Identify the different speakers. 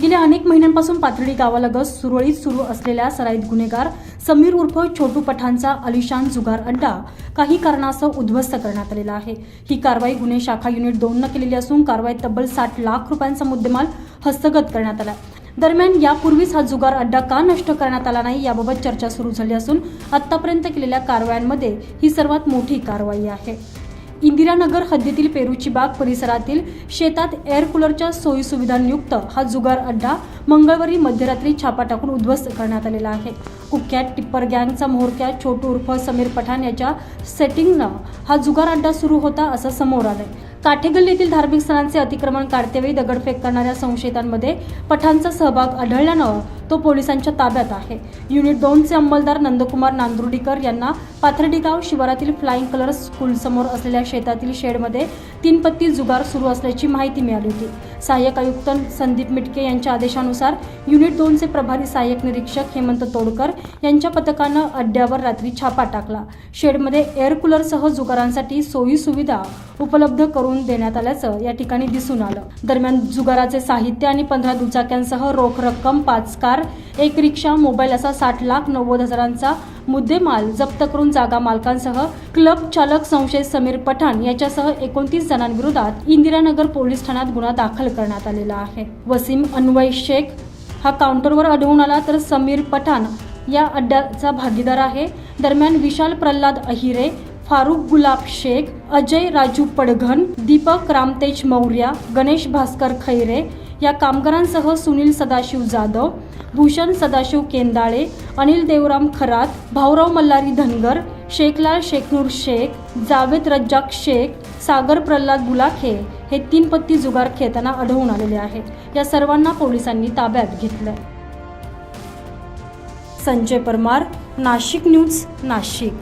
Speaker 1: गेल्या अनेक महिन्यांपासून पाथर्डी गावालगत सुरळीत सुरू असलेल्या सराईत गुन्हेगार समीर उर्फ छोटू पठाणचा अलिशान जुगार अड्डा काही कारणास्तव उद्ध्वस्त करण्यात आलेला आहे. ही कारवाई गुन्हे शाखा युनिट दोननं केलेली असून कारवाईत तब्बल साठ लाख रुपयांचा मुद्देमाल हस्तगत करण्यात आला दरम्यान यापूर्वीच हा जुगार अड्डा का नष्ट करण्यात आला नाही याबाबत चर्चा सुरू झाली असून आतापर्यंत केलेल्या कारवायांमध्ये ही सर्वात मोठी कारवाई आहे. इंदिरानगर हद्दीतील पेरूची बाग परिसरातील शेतात एअर कूलरच्या सोयी सुविधांयुक्त हा जुगार अड्डा मंगळवारी मध्यरात्री छापा टाकून उद्ध्वस्त करण्यात आलेला आहे. कुख्यात टिप्पर गँगचा म्होरक्या छोटू उर्फ समीर पठाण याच्या सेटिंगनं हा जुगार अड्डा सुरू होता असं समोर आलंय. काठेगल्ली येथील धार्मिक स्थळांचे अतिक्रमण काढतेवेळी दगडफेक करणाऱ्या संशयितांमध्ये पठाणचा सहभाग आढळल्यानं तो पोलिसांच्या ताब्यात आहे. युनिट दोनचे अंमलदार नंदकुमार नांदुर्डीकर यांना पाथर्डी गाव शिवारातील फ्लाइंग कलर्स स्कूलसमोर असलेल्या शेतातील शेडमध्ये तीन पत्ती जुगार सुरू असल्याची माहिती मिळाली होती. सहाय्यक आयुक्त संदीप मिटके यांच्या आदेशानुसार युनिट दोनचे प्रभारी सहाय्यक निरीक्षक हेमंत तोडकर यांच्या पथकानं अड्ड्यावर रात्री छापा टाकला. शेडमध्ये एअर कूलरसह जुगारांसाठी सोयी सुविधा उपलब्ध करून देण्यात आल्याचं या ठिकाणी दिसून आलं. दरम्यान जुगाराचे साहित्य आणि पंधरा दुचाक्यांसह रोख रक्कम पाच कार एक रिक्षा मोबाईल असा साठ लाख नव्वद हजारांचा मुद्देमाल जप्त करून जागा मालकांसह क्लब चालक संशयित समीर पठाण याच्यासह एकोणतीस जणांविरोधात इंदिरानगर पोलीस ठाण्यात गुन्हा दाखल करण्यात आलेला आहे. वसीम अन्वय शेख हा काउंटरवर आढळून आला तर समीर पठाण या अड्ड्याचा भागीदार आहे. दरम्यान विशाल प्रल्हाद अहिरे फारुख गुलाब शेख अजय राजू पडघन दीपक रामतेज मौर्या गणेश भास्कर खैरे या कामगारांसह सुनील सदाशिव जाधव भूषण सदाशिव केंदाळे अनिल देवराम खरात भाऊराव मल्हारी धनगर शेखलाल शेखनूर शेख जावेद रज्जाक शेख सागर प्रल्हाद गुलाखे हे तीन पत्ती जुगार खेळताना आढळून आलेले आहेत. या सर्वांना पोलिसांनी ताब्यात घेतलंय. संजय परमार नाशिक न्यूज नाशिक.